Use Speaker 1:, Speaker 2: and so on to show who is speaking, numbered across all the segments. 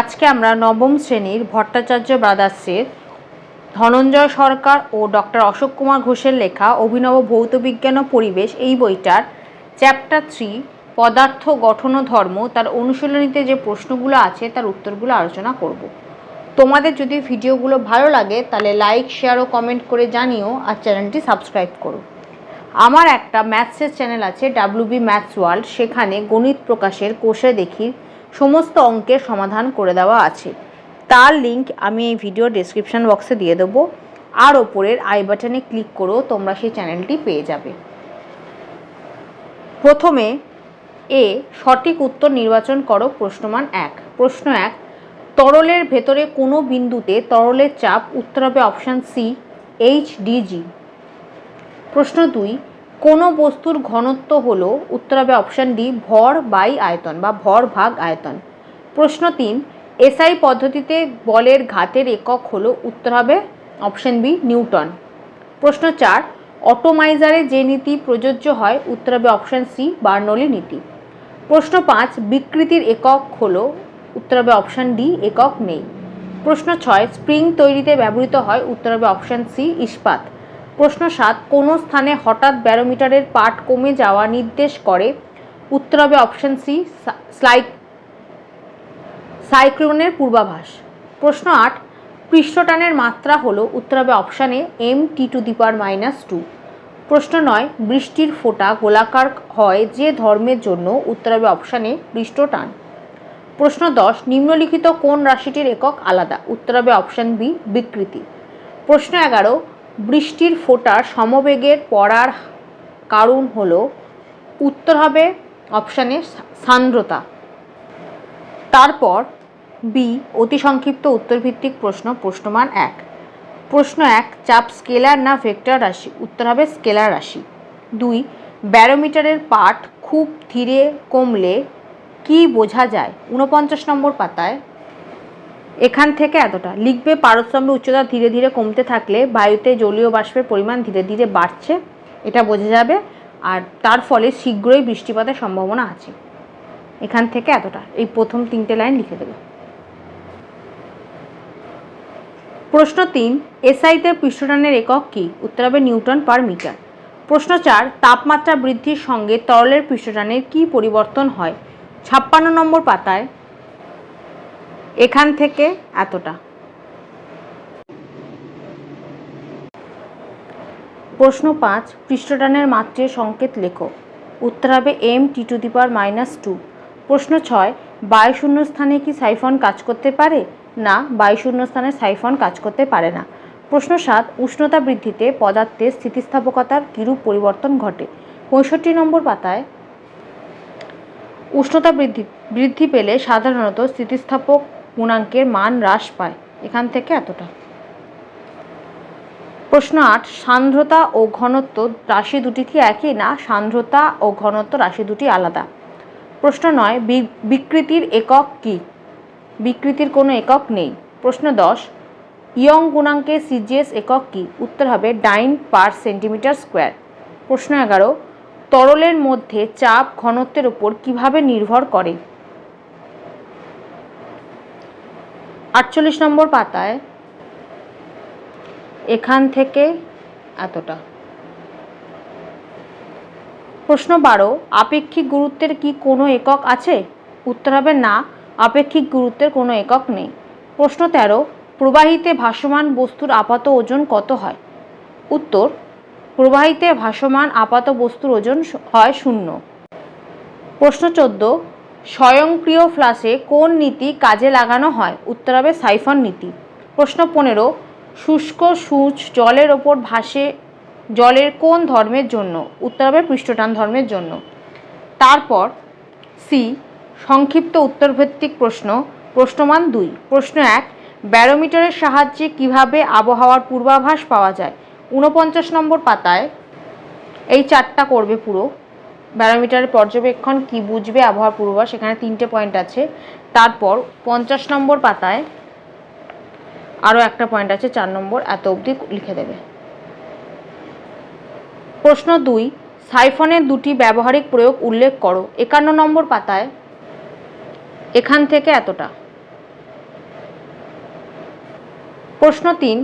Speaker 1: আজকে আমরা নবম শ্রেণির ভট্টাচার্য ব্রাদার্সের ধনঞ্জয় সরকার ও ডক্টর অশোক কুমার ঘোষের লেখা অভিনব ভৌত বিজ্ঞান ও পরিবেশ এই বইটার চ্যাপ্টার থ্রি, পদার্থ, গঠন ও ধর্ম, তার অনুশীলনীতে যে প্রশ্নগুলো আছে তার উত্তরগুলো আলোচনা করব। তোমাদের যদি ভিডিওগুলো ভালো লাগে তাহলে লাইক, শেয়ার ও কমেন্ট করে জানিও আর চ্যানেলটি সাবস্ক্রাইব করো। আমার একটা ম্যাথসের চ্যানেল আছে ডাব্লিউবি ম্যাথস ওয়ার্ল্ড, সেখানে গণিত প্রকাশের কোষে দেখি সমস্ত অঙ্কের সমাধান করে দেওয়া আছে। তার লিংক আমি এই ভিডিও ডেসক্রিপশন বক্সে দিয়ে দেবো। আর ওপরের আই বাটনে ক্লিক করেও তোমরা সেই চ্যানেলটি পেয়ে যাবে। প্রথমে, এ সঠিক উত্তর নির্বাচন করো, প্রশ্নমান এক। প্রশ্ন এক, তরলের ভেতরে কোনো বিন্দুতে তরলের চাপ উত্তর হবে অপশান সি এইচ ডিজি প্রশ্ন দুই কোনো বস্তুর ঘনত্ব হলো উত্তর হবে অপশান ডি ভর বাই আয়তন বা ভর ভাগ আয়তন। প্রশ্ন তিন এসআই পদ্ধতিতে বলের ঘাতের একক হলো উত্তর হবে অপশান বি নিউটন। প্রশ্ন চার, অটোমাইজারে যে নীতি প্রযোজ্য হয়, উত্তর হবে অপশান সি বার্নলি নীতি। প্রশ্ন পাঁচ, বিকৃতির একক হলো, উত্তর হবে অপশান ডি একক নেই। প্রশ্ন ছয়, স্প্রিং তৈরিতে ব্যবহৃত হয়, উত্তর হবে অপশান সি ইস্পাত। প্রশ্ন সাত, কোন স্থানে হঠাৎ ব্যারোমিটারের পাঠ কমে যাওয়া নির্দেশ করে? উত্তর হবে অপশান সি স্লাইক সাইক্লোনের পূর্বাভাস। প্রশ্ন আট, পৃষ্ঠটানের মাত্রা হল, উত্তর হবে অপশানে M T to the minus two প্রশ্ন নয়, বৃষ্টির ফোঁটা গোলাকার হয় যে ধর্মের জন্য, উত্তর হবে অপশানে পৃষ্ঠটান প্রশ্ন দশ, নিম্নলিখিত কোন রাশিটির একক আলাদা? উত্তর হবে অপশান বি, বিকৃতি। প্রশ্ন এগারো বৃষ্টির ফোঁটার সমবেগের পড়ার কারণ হল উত্তর হবে অপশানে সান্দ্রতা। তারপর বি অতি সংক্ষিপ্ত উত্তরভিত্তিক প্রশ্ন, প্রশ্নমান এক। প্রশ্ন এক, চাপ স্কেলার না ভেক্টর রাশি? উত্তর হবে স্কেলার রাশি। দুই, ব্যারোমিটারের পাঠ খুব ধীরে কমলে কি বোঝা যায়? ঊনপঞ্চাশ নম্বর পাতায় এখান থেকে এতটা। লিখবে পারস্তম্ভের উচ্চতা ধীরে ধীরে কমতে থাকলে বায়ুতে জলীয় বাষ্পের পরিমাণ ধীরে ধীরে বাড়ছে, এটা বোঝা যাবে। আর তার ফলে শীঘ্রই বৃষ্টিপাতের সম্ভাবনা আছে। এখান থেকে এতটা। এই প্রথম তিনটে লাইন লিখে দেবে। প্রশ্ন তিন এসআইতে পৃষ্ঠটানের একক কী? উত্তর হবে নিউটন পার মিটার। প্রশ্ন চার, তাপমাত্রা বৃদ্ধির সঙ্গে তরলের পৃষ্ঠটানের কী পরিবর্তন হয়? ছাপ্পান্ন নম্বর পাতায় এখান থেকে এতটা। প্রশ্ন পাঁচ, পৃষ্ঠটানের মাত্রের সংকেত লেখো। উত্তর হবে M T to the power minus two প্রশ্ন ছয় বায়ুশূন্য স্থানে কি সাইফন কাজ করতে পারে? না বায়ুশূন্য স্থানে সাইফন কাজ করতে পারে না। প্রশ্ন সাত, উষ্ণতা বৃদ্ধিতে পদার্থের স্থিতিস্থাপকতার কিরূপ পরিবর্তন ঘটে? পঁয়ষট্টি নম্বর পাতায়, উষ্ণতা বৃদ্ধি বৃদ্ধি পেলে সাধারণত স্থিতিস্থাপক গুণাঙ্কের মান হ্রাস পায়। এখান থেকে এতটা। প্রশ্ন আট, সান্দ্রতা ও ঘনত্ব রাশি দুটি কি একই না সান্দ্রতা ও ঘনত্ব রাশি দুটি আলাদা? প্রশ্ন নয় বিকৃতির একক কি? বিকৃতির কোনো একক নেই। প্রশ্ন দশ, ইয়ং গুণাঙ্কের সিজিএস একক কি? উত্তর হবে ডাইন পার সেন্টিমিটার স্কোয়ার। প্রশ্ন এগারো, তরলের মধ্যে চাপ ঘনত্বের উপর কীভাবে নির্ভর করে? আটচল্লিশ নম্বর পাতায়, এখান থেকে এতটা। প্রশ্ন বারো, আপেক্ষিক গুরুত্বের কি কোনো একক আছে? উত্তর হবে না, আপেক্ষিক গুরুত্বের কোনো একক নেই। প্রশ্ন তেরো, প্রবাহিতে ভাসমান বস্তুর আপাত ওজন কত হয়? উত্তর, প্রবাহিতে ভাসমান আপাত বস্তুর ওজন হয় শূন্য। প্রশ্ন চোদ্দ স্বয়ংক্রিয় ফ্লাশে কোন নীতি কাজে লাগানো হয়? উত্তর হবে সাইফন নীতি। প্রশ্ন পনেরো, শুষ্ক সূচ জলের ওপর ভাসে, জলের কোন ধর্মের জন্য? উত্তর হবে পৃষ্ঠটান ধর্মের জন্য। তারপর, সি, সংক্ষিপ্ত উত্তরভিত্তিক প্রশ্ন। প্রশ্নমান দুই। প্রশ্ন এক, ব্যারোমিটারের সাহায্যে কীভাবে আবহাওয়ার পূর্বাভাস পাওয়া যায়? ঊনপঞ্চাশ নম্বর পাতায় এই চারটা করবে পুরো। ব্যারোমিটারের পর্যবেক্ষণ কি বুঝবে আবহাওয়ার পূর্বাভাস? এখানে তিনটে পয়েন্ট আছে। তারপর পঞ্চাশ নম্বর পাতায় আরও একটা পয়েন্ট আছে, চার নম্বর এত অবধি লিখে দেবে। প্রশ্ন দুই, সাইফনের দুটি ব্যবহারিক প্রয়োগ উল্লেখ করো। একান্ন নম্বর পাতায়, এখান থেকে এতটা। প্রশ্ন তিন,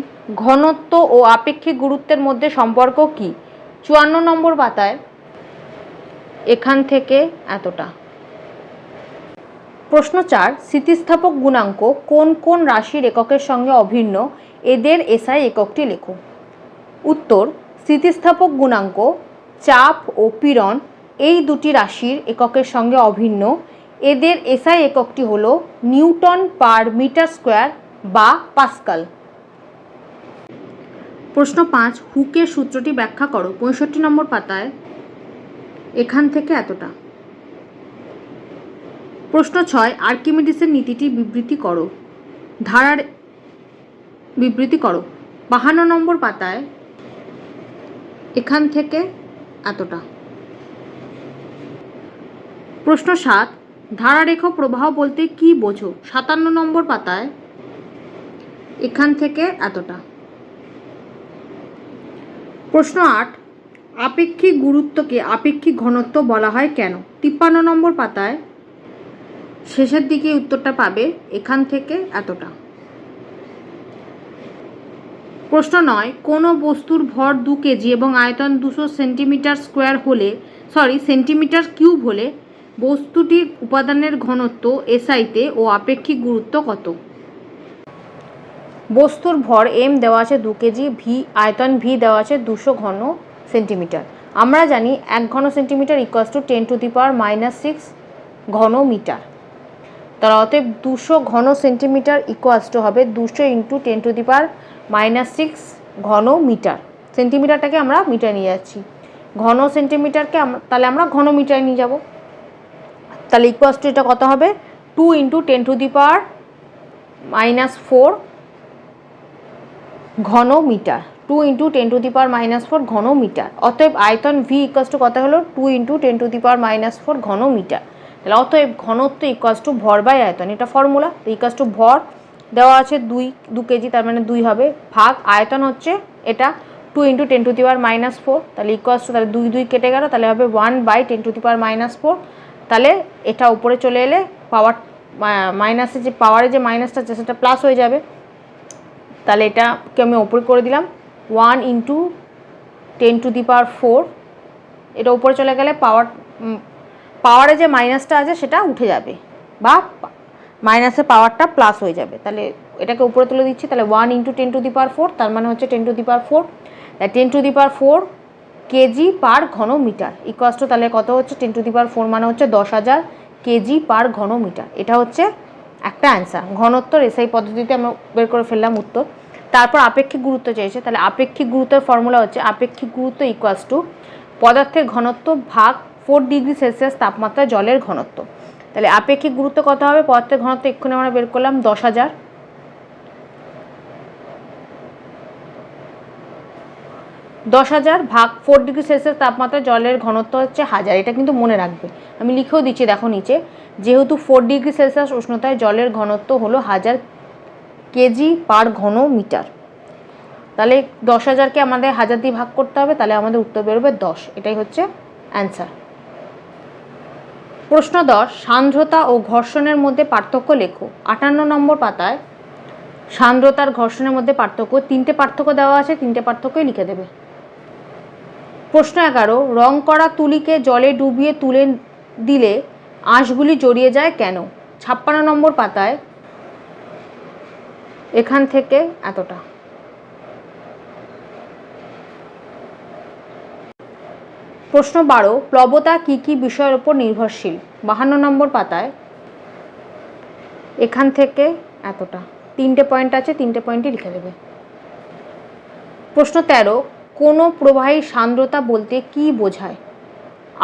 Speaker 1: ঘনত্ব ও আপেক্ষিক গুরুত্বের মধ্যে সম্পর্ক কি? চুয়ান্ন নম্বর পাতায় এখান থেকে এতটা। প্রশ্ন চার, স্থিতিস্থাপক গুণাঙ্ক কোন কোন রাশির এককের সঙ্গে অভিন্ন? এদের এসআই এককটি লেখো। উত্তর, স্থিতিস্থাপক গুণাঙ্ক, চাপ ও পীড়ন এই দুটি রাশির এককের সঙ্গে অভিন্ন। এদের এসআই এককটি হল নিউটন পার মিটার স্কোয়ার বা পাস্কাল। প্রশ্ন পাঁচ, হুকের সূত্রটি ব্যাখ্যা করো। পঁয়ষট্টি নম্বর পাতায়। এখান থেকে এতটা। প্রশ্ন ছয়, আর্কিমিডিসের নীতিটি বিবৃতি করো। ধারার বিবৃতি করো। বাহান্ন নম্বর পাতায় এখান থেকে এতটা। প্রশ্ন সাত, ধারারেখ প্রবাহ বলতে কি বোঝো? সাতান্ন নম্বর পাতায় এখান থেকে এতটা। প্রশ্ন আট আপেক্ষিক গুরুত্বকে আপেক্ষিক ঘনত্ব বলা হয় কেন? তিপ্পান্ন নম্বর পাতায় শেষের দিকে উত্তরটা পাবে, এখান থেকে এতটা। প্রশ্ন নয়, কোনো বস্তুর ভর দু কেজি এবং আয়তন দুশো সেন্টিমিটার স্কোয়ার হলে সরি সেন্টিমিটার কিউব হলে বস্তুটির উপাদানের ঘনত্ব এসআইতে ও আপেক্ষিক গুরুত্ব কত? বস্তুর ভর এম দেওয়া আছে দু কেজি ভি আয়তন ভি দেওয়া আছে দুশো ঘন সেন্টিমিটার। আমরা জানি এক ঘন centimetre equals to ten to the power minus six ঘন মিটার। তার অতএব দুশো ঘন সেন্টিমিটার ইকুয়াস টু হবে দুশো into ten to the power minus six ঘন মিটার। সেন্টিমিটারটাকে আমরা মিটার নিয়ে যাচ্ছি। ঘন সেন্টিমিটারকে তাহলে আমরা ঘন মিটার নিয়ে যাব। তাহলে ইকুয়াস টু এটা কত হবে? Two into ten to the power minus four ঘন metre. Two into ten to the power minus four ঘন মিটার অতএব আয়তন ভি ইকুয়াস টু কত হলো? Two into ten to the power minus four ঘন মিটার তাহলে অতএব ঘনত্ব ইকুয়াস টু ভর বাই আয়তন। এটা ফর্মুলা তো ইকুয়াস টু ভর দেওয়া আছে দুই, দু কেজি, তার মানে দুই হবে ভাগ। আয়তন হচ্ছে এটা two into ten to the power minus four তাহলে ইকুয়াস টু তাহলে দুই দুই কেটে গেল, তাহলে হবে one by ten to the power minus four তাহলে এটা উপরে চলে এলে পাওয়ার মাইনাসে যে পাওয়ারে যে মাইনাসটা আছে, সেটা প্লাস হয়ে যাবে। তাহলে এটাকে আমি ওপরে করে দিলাম। One into ten to the power four এটা উপরে চলে গেলে পাওয়ার পাওয়ারে যে মাইনাসটা আছে সেটা উঠে যাবে বা মাইনাসের পাওয়ারটা প্লাস হয়ে যাবে। তাহলে এটাকে উপরে তুলে দিচ্ছি, তাহলে one into ten to the power four তার মানে হচ্ছে ten to the power four ten to the power four K G per ঘন মিটার ইকুয়াস টু তাহলে কত হচ্ছে? Ten to the power four মানে হচ্ছে দশ হাজার কেজি পার ঘন মিটার এটা হচ্ছে একটা অ্যান্সার ঘনত্ব এসআই পদ্ধতিতে আমরা বের করে ফেললাম উত্তর। তারপর আপেক্ষিক গুরুত্ব চেয়েছে তাহলে আপেক্ষিক গুরুত্বের ফর্মুলা হচ্ছে আপেক্ষিক গুরুত্ব ইকুয়াস টু পদার্থের ঘনত্ব ভাগ ফোর ডিগ্রি সেলসিয়াস তাপমাত্রা জলের ঘনত্ব। তাহলে আপেক্ষিক গুরুত্ব কত হবে? পদার্থের ঘনত্ব এক্ষুনি আমরা বের করলাম দশ হাজার। দশ হাজার ভাগ ফোর ডিগ্রি সেলসিয়াস তাপমাত্রা জলের ঘনত্ব হচ্ছে হাজার। এটা কিন্তু মনে রাখবে। আমি লিখেও দিচ্ছি দেখো নিচে। যেহেতু ফোর ডিগ্রি সেলসিয়াস উষ্ণতায় জলের ঘনত্ব হলো হাজার কেজি পার ঘন মিটার। তাহলে দশ হাজারকে আমাদের হাজার দিয়ে ভাগ করতে হবে, তাহলে আমাদের উত্তর বেরোবে দশ। এটাই হচ্ছে অ্যান্সার প্রশ্ন দশ, সান্দ্রতা ও ঘর্ষণের মধ্যে পার্থক্য লেখো। আটান্ন নম্বর পাতায়, সান্দ্রতার ঘর্ষণের মধ্যে পার্থক্য, তিনটে পার্থক্য দেওয়া আছে, তিনটে পার্থক্যই লিখে দেবে। প্রশ্ন এগারো, রং করা তুলিকে জলে ডুবিয়ে তুলে দিলে আঁশগুলি জড়িয়ে যায় কেন? ছাপ্পান্ন নম্বর পাতায় এখান থেকে এতটা। প্রশ্ন বারো, প্লবতা কি কি বিষয়ের উপর নির্ভরশীল? বাহান্ন নম্বর পাতায়, এখান থেকে এতটা। তিনটে পয়েন্ট আছে, তিনটে পয়েন্টই লিখে দেবে। প্রশ্ন তেরো, কোনো প্রবাহী সান্দ্রতা বলতে কি বোঝায়?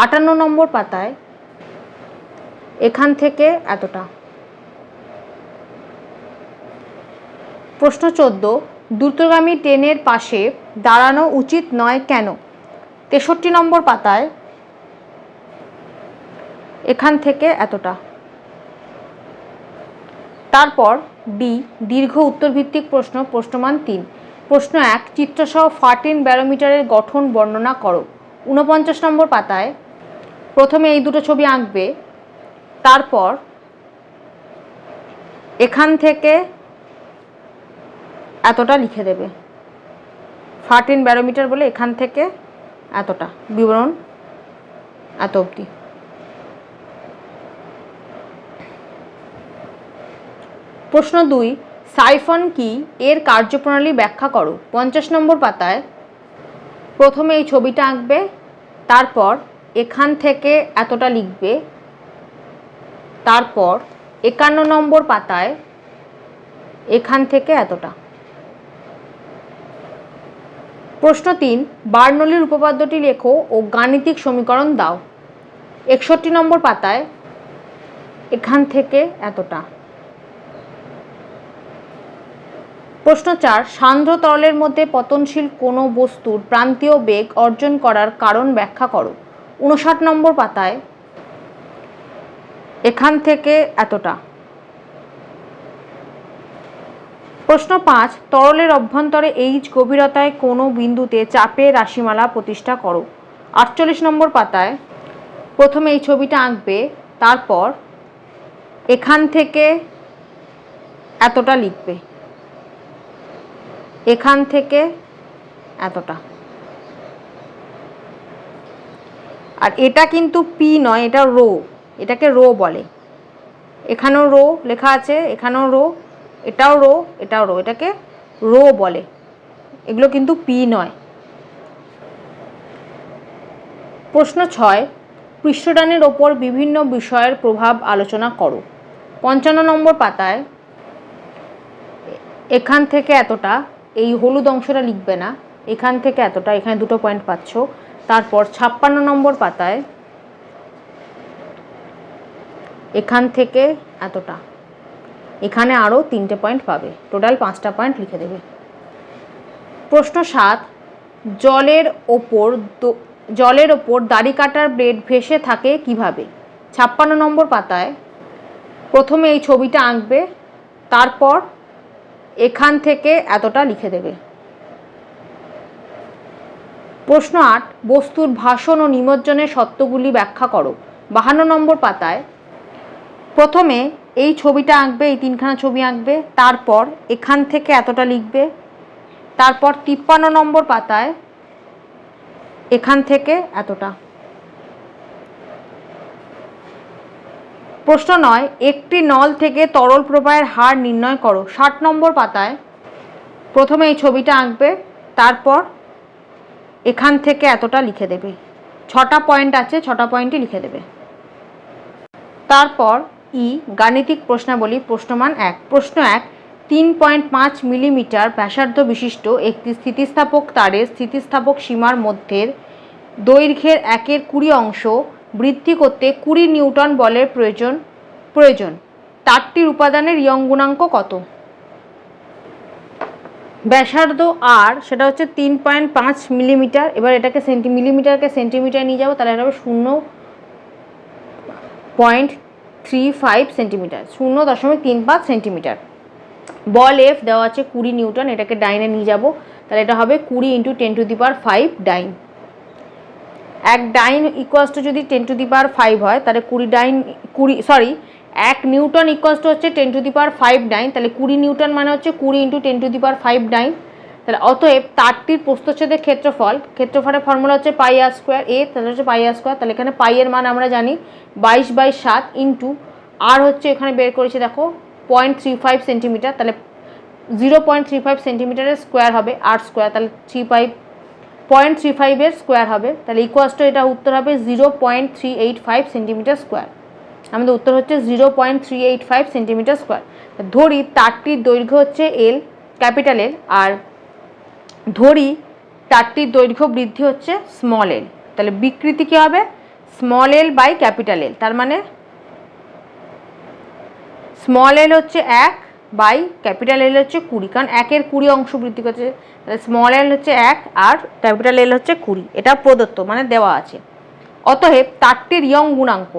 Speaker 1: আটান্ন নম্বর পাতায়, এখান থেকে এতটা। প্রশ্ন চোদ্দ, দ্রুতগামী ট্রেনের পাশে দাঁড়ানো উচিত নয় কেন? তেষট্টি নম্বর পাতায়, এখান থেকে এতটা। তারপর ডি দীর্ঘ উত্তরভিত্তিক প্রশ্ন, প্রশ্নমান তিন। প্রশ্ন এক, চিত্রসহ ফার্টিন ব্যারোমিটারের গঠন বর্ণনা করো। ঊনপঞ্চাশ নম্বর পাতায়, প্রথমে এই দুটো ছবি আঁকবে, তারপর এখান থেকে এতটা লিখে দেবে। ফার্টিন ব্যারোমিটার বলে এখান থেকে এতটা, বিবরণ এত অবধি। প্রশ্ন দুই, সাইফন কি এর কার্যপ্রণালী ব্যাখ্যা করো? পঞ্চাশ নম্বর পাতায় প্রথমে এই ছবিটা আঁকবে, তারপর এখান থেকে এতটা লিখবে, তারপর একান্ন নম্বর পাতায় এখান থেকে এতটা। প্রশ্ন তিন, বার্নলির উপপাদ্যটি লেখো ও গাণিতিক সমীকরণ দাও। একষট্টি নম্বর পাতায়, এখান থেকে এতটা। প্রশ্ন চার সান্দ্র তরলের মধ্যে পতনশীল কোনো বস্তুর প্রান্তীয় বেগ অর্জন করার কারণ ব্যাখ্যা করো। উনষাট নম্বর পাতায়, এখান থেকে এতটা। প্রশ্ন পাঁচ, তরলের অভ্যন্তরে এইচ গভীরতায় কোনো বিন্দুতে চাপে রাশিমালা প্রতিষ্ঠা করো। আটচল্লিশ নম্বর পাতায় প্রথমে এই ছবিটা আঁকবে, তারপর এখান থেকে এতটা লিখবে। এখান থেকে এতটা। আর এটা কিন্তু পি নয়, এটা রো, এটাকে রো বলে। এখানেও রো লেখা আছে, এখানেও রো এটাও রো এটাও রো, এটাকে রো বলে। এগুলো কিন্তু পি নয়। প্রশ্ন ছয় পৃষ্ঠটানের ওপর বিভিন্ন বিষয়ের প্রভাব আলোচনা করো। পঞ্চান্ন নম্বর পাতায়, এখান থেকে এতটা, এই হলুদ অংশটা লিখবে না, এখান থেকে এতটা, এখানে দুটো পয়েন্ট পাচ্ছ। তারপর ছাপ্পান্ন নম্বর পাতায়, এখান থেকে এতটা। এখানে আরও তিনটে পয়েন্ট পাবে। টোটাল পাঁচটা পয়েন্ট লিখে দেবে। প্রশ্ন সাত, জলের ওপর জলের ওপর দাড়ি কাটার ব্লেড ভেসে থাকে কীভাবে? ছাপ্পান্ন নম্বর পাতায় প্রথমে এই ছবিটা আঁকবে, তারপর এখান থেকে এতটা লিখে দেবে। প্রশ্ন আট, বস্তুর ভাষণ ও নিমজ্জনের সত্যগুলি ব্যাখ্যা করো। বাহান্ন নম্বর পাতায় প্রথমে এই ছবিটা আঁকবে, এই তিনখানা ছবি আঁকবে, তারপর এখান থেকে এতটা লিখবে, তারপর তিপ্পান্ন নম্বর পাতায় এখান থেকে এতটা। প্রশ্ন নয়, একটি নল থেকে তরল প্রবাহের হার নির্ণয় করো। ষাট নম্বর পাতায় প্রথমে এই ছবিটা আঁকবে, তারপর এখান থেকে এতটা লিখে দেবে। ছটা পয়েন্ট আছে, ছটা পয়েন্টই লিখে দেবে। তারপর ই গাণিতিক প্রশ্নাবলী প্রশ্নমান এক। প্রশ্ন এক, তিন পয়েন্ট পাঁচ মিলিমিটার ব্যাসার্ধ বিশিষ্ট একটি স্থিতিস্থাপক তারের স্থিতিস্থাপক সীমার মধ্যের দৈর্ঘ্যের একের কুড়ি অংশ বৃদ্ধি করতে কুড়ি নিউটন বলের প্রয়োজন প্রয়োজন। তারটির উপাদানের ইয়ং গুণাঙ্ক কত? ব্যাসার্ধ আর, সেটা হচ্ছে তিন পয়েন্ট পাঁচ মিলিমিটার, এবার এটাকে সেন্টি, মিলিমিটারকে সেন্টিমিটার নিয়ে যাব, তাহলে এটা হবে শূন্য পয়েন্ট থ্রি ফাইভ সেন্টিমিটার শূন্য দশমিক তিন পাঁচ সেন্টিমিটার বল এফ দেওয়া আছে কুড়ি নিউটন, এটাকে ডাইনে নিয়ে যাব। তাহলে এটা হবে কুড়ি into ten to the power five dyne. এক ডাইন ইকুয়াস টু যদি ten to the power five হয়, তাহলে কুড়ি ডাইন, কুড়ি সরি এক নিউটন ইকুয়াস টু হচ্ছে ten to the power five dyne. তাহলে কুড়ি নিউটন মানে হচ্ছে কুড়ি into ten to the power five dyne. তাহলে অতএব তারটির প্রস্থচ্ছেদের ক্ষেত্রফল, ক্ষেত্রফলের ফর্মুলা হচ্ছে পাই আর স্কোয়ার এ তাহলে হচ্ছে পাই আর স্কোয়ার তাহলে এখানে পাই এর মান আমরা জানি বাইশ বাই সাত ইন্টু আর হচ্ছে এখানে বের করেছি দেখো পয়েন্ট থ্রি ফাইভ সেন্টিমিটার তাহলে জিরো পয়েন্ট থ্রি ফাইভ সেন্টিমিটারের স্কোয়ার হবে আর স্কোয়ার তাহলে থ্রি ফাইভ পয়েন্ট থ্রি ফাইভের স্কোয়ার হবে, তাহলে ইকুয়াস এটা উত্তর হবে zero point three eight five centimetre square আমাদের উত্তর হচ্ছে zero point three eight five centimetre square ধরি তারটির দৈর্ঘ্য হচ্ছে এল ক্যাপিটাল এল আর ধরি তারটির দৈর্ঘ্য বৃদ্ধি হচ্ছে স্মল এল তাহলে বিকৃতি কী হবে? Small L by capital L তার মানে স্মল এল হচ্ছে এক বাই ক্যাপিটাল এল হচ্ছে কুড়ি। কারণ একের কুড়ি অংশ বৃদ্ধি করছে। তাহলে স্মল এল হচ্ছে এক আর ক্যাপিটাল এল হচ্ছে কুড়ি। এটা প্রদত্ত মানে দেওয়া আছে। অতএব তারটির ইয়ং গুণাঙ্ক।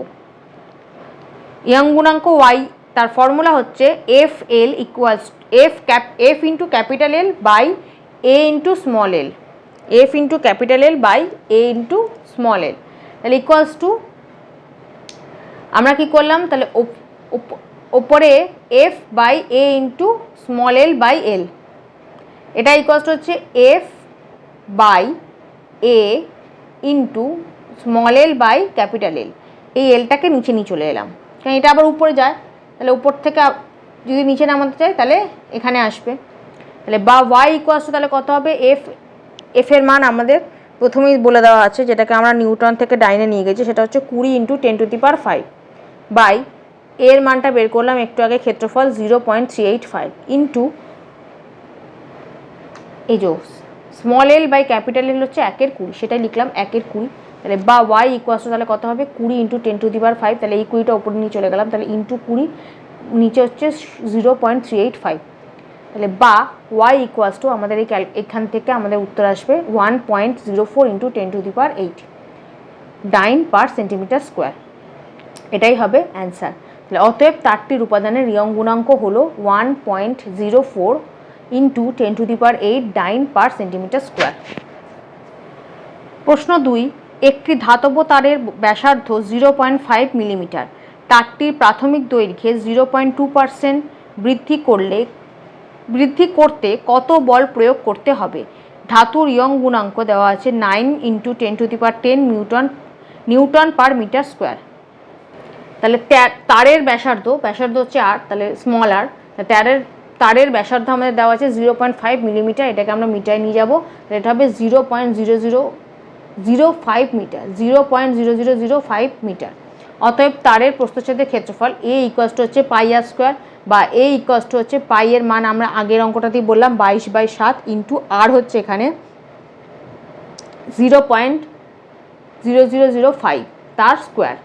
Speaker 1: ইয়ং গুণাঙ্ক ওয়াই তার ফর্মুলা হচ্ছে F L equals F cap F into capital L by A into small L F into capital L by A into small L তাহলে ইকুয়ালস টু আমরা কি করলাম? তাহলে ওপ- ওপ- ওপরে F by A into small L by L এটা equals হচ্ছে F by A into small L by capital L এই এলটাকে নিচে নিয়ে চলে এলাম। কারণ এটা আবার উপরে যায়, তাহলে উপর থেকে যদি নিচে নামাতে চাই, তাহলে এখানে আসবে। তাহলে বা ওয়াই ইকুয়াস তাহলে কত হবে? এফ এফ এর মান আমাদের প্রথমেই বলে দেওয়া আছে, যেটাকে আমরা নিউটন থেকে ডাইনে নিয়ে গেছি, সেটা হচ্ছে কুড়ি into ten to the power five by এর মানটা বের করলাম একটু আগে ক্ষেত্রফল zero point three eight five into এই যে small L by capital L হচ্ছে একের কুড়ি, সেটাই লিখলাম একের কুড়ি। তাহলে বা ওয়াই ইকুয়াস তাহলে কত হবে? কুড়ি into ten to the power five তাহলে এই কুড়িটা উপরে নিয়ে চলে গেলাম, তাহলে ইন্টু কুড়ি, নিচে হচ্ছে zero point three eight five তাহলে বা ওয়াই ইকুয়াস টু আমাদের এই এখান থেকে আমাদের উত্তর আসবে one point zero four into ten to the power eight dyne per centimetre square এটাই হবে অ্যান্সার তাহলে অতএব তারটির উপাদানের রিয়ং গুণাঙ্ক হলো one point zero four into ten to the power eight dyne per centimetre square প্রশ্ন দুই, একটি ধাতব তারের ব্যাসার্ধ জিরো পয়েন্ট ফাইভ মিলিমিটার তারটির প্রাথমিক দৈর্ঘ্যে জিরো পয়েন্ট টু পার্সেন্ট বৃদ্ধি করলে বৃদ্ধি করতে কত বল প্রয়োগ করতে হবে? ধাতুর ইয়ং গুণাঙ্ক দেওয়া আছে nine into ten to the power ten newton newton per metre square তাহলে তারের ব্যাসার্ধ ব্যাসার্ধ হচ্ছে আর তাহলে স্মল আর তারের তারের ব্যাসার্ধ আমাদের দেওয়া আছে জিরো পয়েন্ট ফাইভ মিলিমিটার এটাকে আমরা মিটারে নিয়ে যাব। এটা হবে zero point zero zero zero five metre zero point zero zero zero five metre অতএব তারের প্রস্থচ্ছেদের ক্ষেত্রফল এ ইকুয়াসটা হচ্ছে পাই আর স্কোয়ার বা এ ইকুয়াসটা হচ্ছে পাই এর মান আমরা আগের অঙ্কটাতেই বললাম বাইশ বাই সাত ইন্টু আর হচ্ছে এখানে zero point zero zero zero five তার স্কোয়ার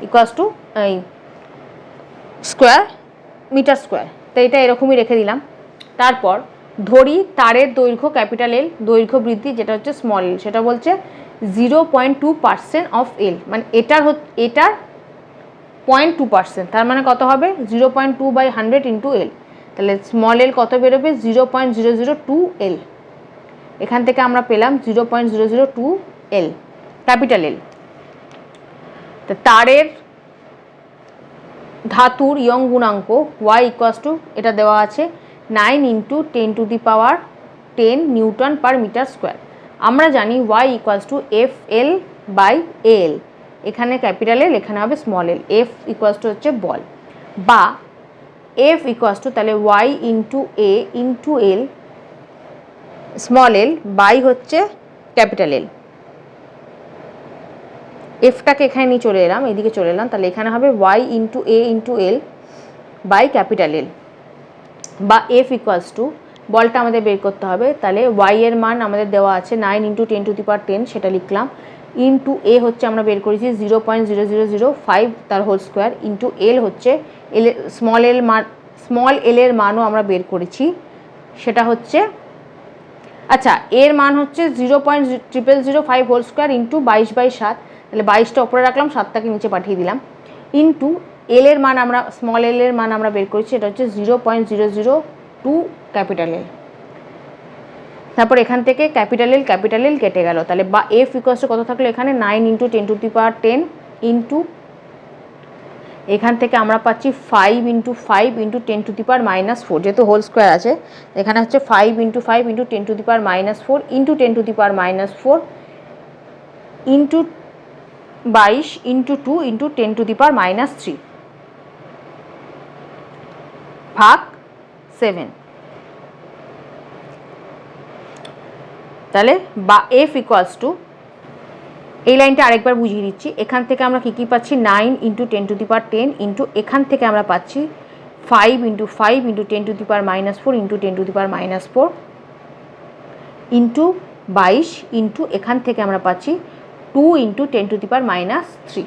Speaker 1: ইকুয়াস টু এই স্কোয়ার মিটার স্কোয়ার তো এটা এরকমই রেখে দিলাম। তারপর ধরি তারের দৈর্ঘ্য ক্যাপিটাল এল, দৈর্ঘ্য বৃদ্ধি, যেটা হচ্ছে স্মল এল সেটা বলছে zero point two percent of L মানে এটার এটার পয়েন্ট টু পার্সেন্ট তার মানে কত হবে? Zero point two by hundred into L তাহলে স্মল এল কত বেরোবে? Zero point zero zero two L এখান থেকে আমরা পেলাম zero point zero zero two L capital L তা তারের ধাতুর ইয়ং গুণাঙ্ক ওয়াই ইকুয়াস টু এটা দেওয়া আছে nine into ten to the power ten newton per metre square আমরা জানি Y equals to F L by L এখানে ক্যাপিটাল এল এখানে হবে small L F equals to হচ্ছে বল বা এফ ইকুয়াস টু তাহলে Y into A into L small L by হচ্ছে ক্যাপিটাল এল এফটাকে এখানে নিয়ে চলে এলাম, এদিকে চলে এলাম, তাহলে এখানে হবে Y into A into L by capital L বা এফ ইকুয়ালস টু বলটা আমাদের বের করতে হবে। তাহলে ওয়াই এর মান আমাদের দেওয়া আছে nine into ten to the power ten সেটা লিখলাম। ইন্টু এ হচ্ছে আমরা বের করেছি zero point zero zero zero five তার হোল স্কোয়ার ইন্টু এল হচ্ছে এল স্মল এল মান স্মল এল এর মানও আমরা বের করেছি। সেটা হচ্ছে আচ্ছা এর মান হচ্ছে zero point triple zero five whole square into বাইশ বাই সাত। তাহলে বাইশটা ওপরে রাখলাম, সাতটাকে নিচে পাঠিয়ে দিলাম। ইন্টু এল এর মান আমরা স্মল এল এর মান আমরা বের করেছি, এটা হচ্ছে zero point zero zero two capital L তারপর এখান থেকে ক্যাপিটাল এল ক্যাপিটাল এল কেটে গেল। তাহলে বা এফ ইকোয়াস কত থাকল এখানে? Nine into ten to the power ten into এখান থেকে আমরা পাচ্ছি five into five into ten to the power minus four যেহেতু হোল স্কোয়ার আছে। এখানে হচ্ছে five into five into ten to the power minus four into ten to the power minus four into বাইশ into two into ten to the power minus three ভাগ seven. তাহলে বা F equals two এই লাইনটা আরেকবার বুঝিয়ে দিচ্ছি। এখান থেকে আমরা কী কী পাচ্ছি? Nine into ten to the power ten into এখান থেকে আমরা পাচ্ছি five into five into ten to the power minus four into ten to the power minus four into বাইশ ইন্টু এখান থেকে আমরা পাচ্ছি two into ten to the power minus three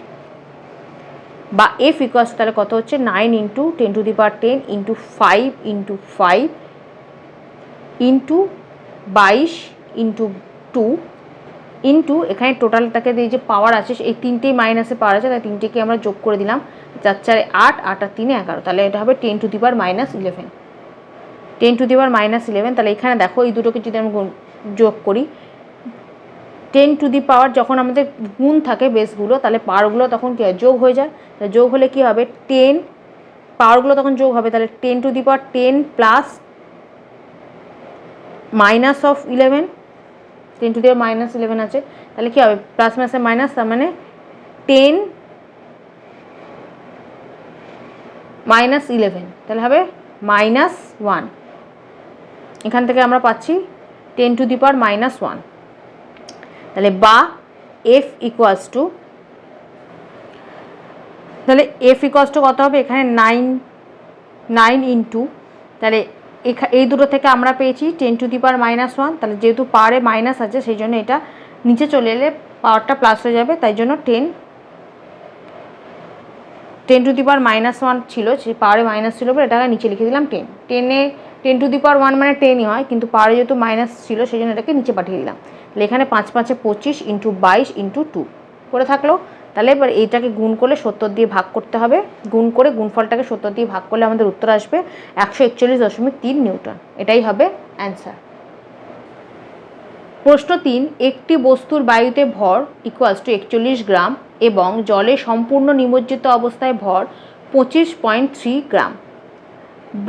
Speaker 1: বা এফ ইকুয়াস তাহলে কত হচ্ছে? Nine into ten to the power ten into five into five into বাইশ ইন্টু টু ইন্টু এখানে টোটালটাকে দিয়ে যে পাওয়ার আছে, এই তিনটেই মাইনাসে পাওয়ার আছে, তাই তিনটেকে আমরা যোগ করে দিলাম। চার চারে আট আট আর তিনে এগারো, তাহলে এটা হবে ten to the power minus eleven ten to the power minus eleven তাহলে এখানে দেখো এই দুটোকে যদি আমি যোগ করি টেন টু দি পাওয়ার যখন আমাদের গুণ থাকে বেসগুলো তাহলে পাওয়ারগুলো তখন কী হয়? যোগ হয়ে যায়। তাহলে যোগ হলে কী হবে? টেন পাওয়ারগুলো তখন যোগ হবে। তাহলে ten to the power ten plus minus of eleven ten to the minus eleven আছে। তাহলে কী হবে? প্লাস মাইনাসে মাইনাস তার মানে টেন মাইনাস ইলেভেন তাহলে হবে মাইনাস ওয়ান এখান থেকে আমরা পাচ্ছি ten to the power minus one তাহলে বা এফ ইকুয়ালস টু তাহলে এফ ইকুয়ালস টু কত হবে? এখানে নাইন নাইন ইন্টু তাহলে এই দুটো থেকে আমরা পেয়েছি ten to the power minus one তাহলে যেহেতু পাওয়ারে মাইনাস আছে, সেই জন্য এটা নিচে চলে এলে পাওয়ারটা প্লাস হয়ে যাবে, তাই জন্য ten ten to the power minus one ছিল সেই পাওয়ারে মাইনাস ছিল বলে এটাকে নিচে লিখে দিলাম টেন টেনে ten to the power one মানে টেনই হয়, কিন্তু পাওয়ারে যেহেতু মাইনাস ছিল সেই জন্য এটাকে নিচে পাঠিয়ে দিলাম। তাহলে এখানে পাঁচ পাঁচে পঁচিশ ইন্টু বাইশ ইন্টু টু করে থাকল। তাহলে এবার এইটাকে গুণ করলে সত্তর দিয়ে ভাগ করতে হবে। গুণ করে গুণফলটাকে সত্তর দিয়ে ভাগ করলে আমাদের উত্তর আসবে একশো একচল্লিশ দশমিক তিন নিউটন। এটাই হবে অ্যান্সার প্রশ্ন তিন, একটি বস্তুর বায়ুতে ভর ইকুয়ালস টু একচল্লিশ গ্রাম এবং জলে সম্পূর্ণ নিমজ্জিত অবস্থায় ভর পঁচিশ পয়েন্ট থ্রি গ্রাম।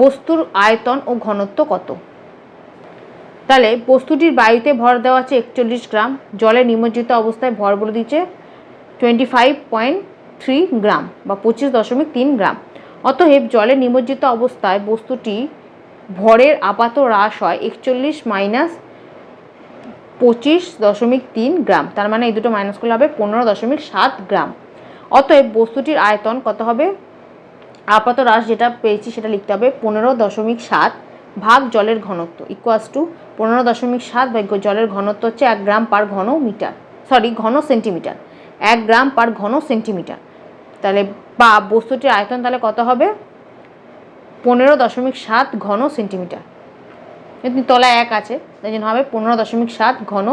Speaker 1: বস্তুর আয়তন ও ঘনত্ব কত? তাহলে বস্তুটির বায়ুতে ভর দেওয়া আছে একচল্লিশ গ্রাম, জলে নিমজ্জিত অবস্থায় ভর বলে দিচ্ছে twenty five point three gram বা পঁচিশ দশমিক তিন গ্রাম। অতএব জলে নিমজ্জিত অবস্থায় বস্তুটি ভরের আপাত হ্রাস হয় একচল্লিশ মাইনাস পঁচিশ দশমিক তিন গ্রাম, তার মানে এই দুটো মাইনাস করলে হবে পনেরো দশমিক সাত গ্রাম। অতএব বস্তুটির আয়তন কত হবে? আপাত হ্রাস যেটা পেয়েছি সেটা লিখতে হবে পনেরো দশমিক সাত ভাগ জলের ঘনত্ব ইকুয়াস টু পনেরো দশমিক সাত ভাগ জলের ঘনত্ব হচ্ছে এক গ্রাম পার ঘন মিটার সরি ঘন সেন্টিমিটার এক গ্রাম পার ঘন সেন্টিমিটার তাহলে বা বস্তুটির আয়তন তাহলে কত হবে? পনেরো দশমিক সাত ঘন সেন্টিমিটার তলায় এক আছে, তাই জন্য হবে পনেরো দশমিক সাত ঘন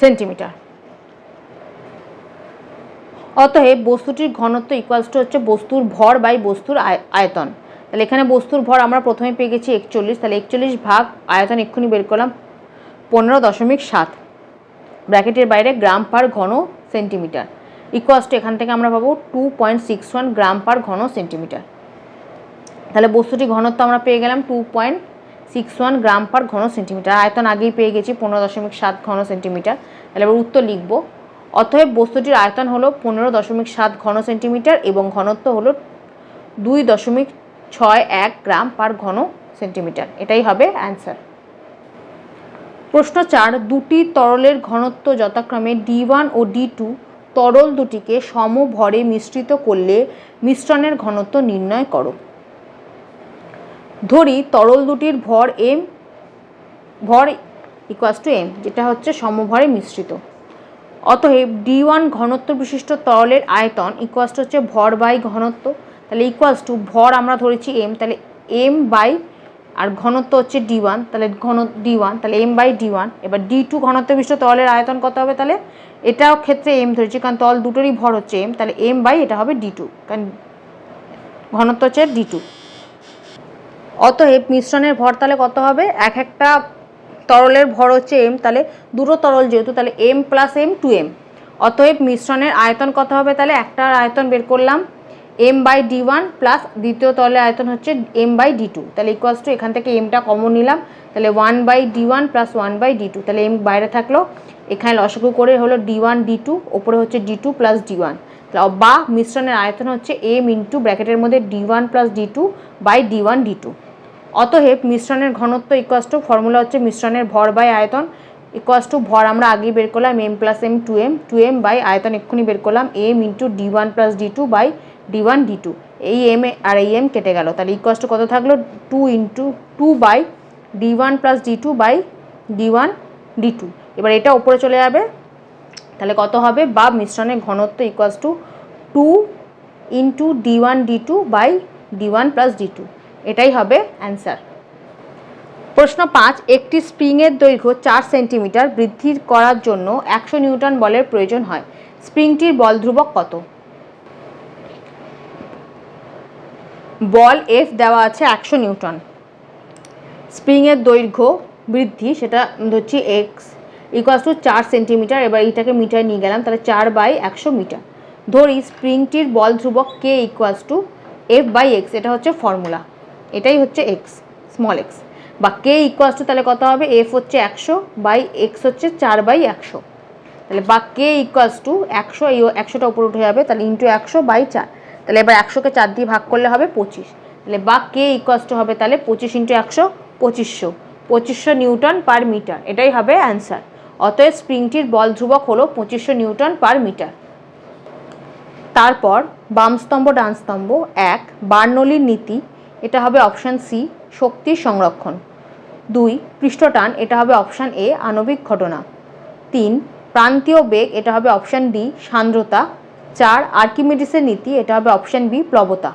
Speaker 1: সেন্টিমিটার অতএব বস্তুটির ঘনত্ব ইকুয়ালস টু হচ্ছে বস্তুর ভর বাই বস্তুর আয়তন। তাহলে এখানে বস্তুর ভর আমরা প্রথমে পেয়ে গেছি একচল্লিশ, তাহলে একচল্লিশ ভাগ আয়তন এক্ষুনি বের করলাম পনেরো দশমিক সাত। ব্র্যাকেটের বাইরে গ্রাম পার ঘন সেন্টিমিটার। ইকুয়ালস টু এখান থেকে আমরা পাবো two point six one gram per ঘন সেন্টিমিটার। তাহলে বস্তুটির ঘনত্ব আমরা পেয়ে গেলাম two point six one gram per ঘন সেন্টিমিটার। আয়তন আগেই পেয়ে গেছি পনেরো দশমিক সাত ঘন সেন্টিমিটার। তাহলে এবার উত্তর লিখব। অতএব বস্তুটির আয়তন হলো পনেরো দশমিক সাত ঘন সেন্টিমিটার এবং ঘনত্ব হলো দুই দশমিক ছয় এক গ্রাম পার ঘন সেন্টিমিটার। এটাই হবে অ্যান্সার। প্রশ্ন চার, দুটি তরলের ঘনত্ব যথাক্রমে ডি ওয়ান ও ডি টু তরল দুটিকে সমভরে মিশ্রিত করলে মিশ্রণের ঘনত্ব নির্ণয় করো। ধরি তরল দুটির ভর এম, ভর ইকুয়াস টু এম যেটা হচ্ছে সমভরে মিশ্রিত। অতএব ডি ওয়ান ঘনত্ব বিশিষ্ট তরলের আয়তন ইকুয়াস টু হচ্ছে ভর বাই ঘনত্ব। তাহলে ইকুয়াস টু ভর আমরা ধরেছি এম তাহলে এম বাই, আর ঘনত্ব হচ্ছে ডি ওয়ান তাহলে ঘন ডি ওয়ান তাহলে এম বাই ডি ওয়ান এবার ডি টু ঘনত্ব বিশিষ্ট তরলের আয়তন কত হবে তাহলে? এটাও ক্ষেত্রে এম ধরেছি, কারণ তল দুটোরই ভর হচ্ছে এম তাহলে এম বাই এটা হবে ডি টু কারণ ঘনত্ব হচ্ছে ডি টু অতএব মিশ্রণের ভর তাহলে কত হবে? এক একটা তরলের ভর হচ্ছে এম তাহলে দুটো তরল যেহেতু, তাহলে M plus M two M অতএব মিশ্রণের আয়তন কত হবে তাহলে? একটার আয়তন বের করলাম M by D one plus দ্বিতীয় তলের আয়তন হচ্ছে এম বাই ডি টু তাহলে ইকুয়ালস টু এখান থেকে এমটা কমন নিলাম, তাহলে one by D one plus one by D two তাহলে এম বাইরে থাকল, এখানে লসগু করে হলো ডি ওয়ান ডি টু ওপরে হচ্ছে D two plus D one বা মিশ্রণের আয়তন হচ্ছে এম ইন্টু ব্র্যাকেটের মধ্যে D one plus D two by D one D two অতএব মিশ্রণের ঘনত্ব ইকোয়াস টু ফর্মুলা হচ্ছে মিশ্রণের ভর বাই আয়তন ইকুয়াস টু ভর আমরা আগেই বের করলাম M plus M two M two M by আয়তন এক্ষুনি বের করলাম M into D one plus D two by D one D two এই এম এ আর এই এম কেটে গেল। তাহলে ইকুয়াস টু কত থাকল? Two into two by D one plus D two by D one D two এবার এটা ওপরে চলে যাবে। তাহলে কত হবে? বা মিশ্রণের ঘনত্ব equals to two into D one D two by D one plus D two এটাই হবে অ্যান্সার প্রশ্ন পাঁচ, একটি স্প্রিংয়ের দৈর্ঘ্য চার সেন্টিমিটার বৃদ্ধি করার জন্য একশো নিউটন বলের প্রয়োজন হয়। স্প্রিংটির বল ধ্রুবক কত? বল এফ দেওয়া আছে একশো নিউটন। স্প্রিংয়ের দৈর্ঘ্য বৃদ্ধি, সেটা ধরছি এক্স ইকুয়ালস টু চার সেন্টিমিটার, এবার এইটাকে মিটার নিয়ে গেলাম, তাহলে চার বাই একশো মিটার। ধরি, স্প্রিংটির বল ধ্রুবক K equals to F by X এটা হচ্ছে ফর্মুলা এটাই হচ্ছে এক্স স্মল এক্স বা কে ইকুয়ালস টু তাহলে কত হবে? এফ হচ্ছে একশো বাই এক্স হচ্ছে চার বাই একশো। তাহলে বা কে ইকুয়ালস টু একশো, এই একশোটা উপরে উঠে যাবে, তাহলে ইন্টু একশো বাই চার। তাহলে এবার একশোকে চার দিয়ে ভাগ করলে হবে পঁচিশ। তাহলে বা কে ইকুয়ালস টু হবে তাহলে পঁচিশ ইন্টু একশো, পঁচিশশো। পঁচিশশো নিউটন পার মিটার এটাই হবে অ্যান্সার অতএব স্প্রিংটির বল ধ্রুবক হলো পঁচিশশো নিউটন পার মিটার তারপর বাম স্তম্ভ, ডান স্তম্ভ, এক, বার্নলির নীতি এটা হবে অপশান সি শক্তির সংরক্ষণ। দুই পৃষ্ঠটান এটা হবে অপশান এ, আণবিক ঘটনা। তিন, প্রান্তীয় বেগ, এটা হবে অপশান ডি, সান্দ্রতা। চার, আর্কিমিডিসের নীতি, এটা হবে অপশান বি, প্লবতা।